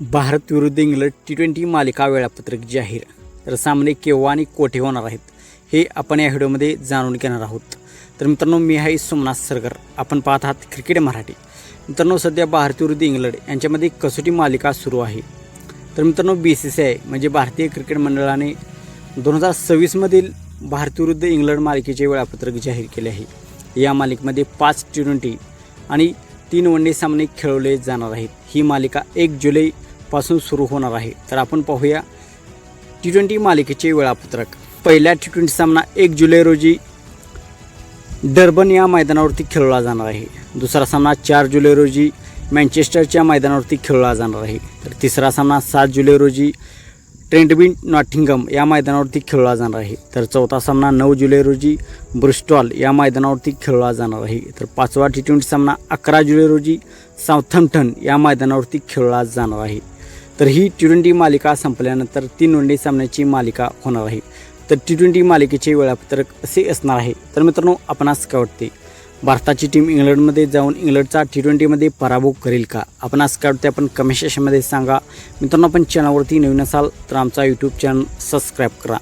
भारत विरुद्ध England T twenty मालिका वेळापत्रक जाहीर. तर सामने केव्हा आणि कोठे होणार आहेत हे आपण या व्हिडिओमध्ये जाणून घेणार आहोत. तर मित्रांनो मी आहे सोमनाथ सरगर. आपण पाहत आहात क्रिकेट मराठी. मित्रांनो सध्या भारत विरुद्ध इंग्लंड यांच्यामध्ये कसोटी मालिका सुरू आहे. तर मित्रांनो बी सी सी आय म्हणजे भारतीय क्रिकेट मंडळाने दोन हजार सव्वीसमधील भारत विरुद्ध इंग्लंड मालिकेचे वेळापत्रक जाहीर केले आहे. या मालिकेमध्ये पाच टी ट्वेंटी आणि तीन वन डे सामने खेळवले जाणार आहेत. ही मालिका एक जुलै पासून सुरू होणार आहे. तर आपण पाहूया टी ट्वेंटी मालिकेचे वेळापत्रक. पहिला टी ट्वेंटी सामना एक जुलै रोजी डर्बन या मैदानावरती खेळला जाणार आहे. दुसरा सामना चार जुलै रोजी मँचेस्टरच्या मैदानावरती खेळला जाणार आहे. तर तिसरा सामना सात जुलै रोजी ट्रेंडबिन नॉटिंगम या मैदानावरती खेळला जाणार आहे. तर चौथा सामना नऊ जुलै रोजी ब्रुस्टॉल या मैदानावरती खेळला जाणार आहे. तर पाचवा टी ट्वेंटी सामना अकरा जुलै रोजी साऊथम्प्टन या मैदानावरती खेळला जाणार आहे. तर ही टी ट्वेंटी मालिका संपल्यानंतर तीन वनडे सामन्याची मालिका होणार आहे. तर टी ट्वेंटी मालिकेचे वेळापत्रक असे असणार आहे. तर मित्रांनो आपणास काय वाटते? भारताची टीम इंग्लंडमध्ये जाऊन इंग्लंडचा टी ट्वेंटीमध्ये पराभव करेल का? आपणास काय वाटते? आपण कमेंट सेशनमध्ये सांगा. मित्रांनो आपण चॅनलवरती नवीन असाल तर आमचा यूट्यूब चॅनल सबस्क्राईब करा.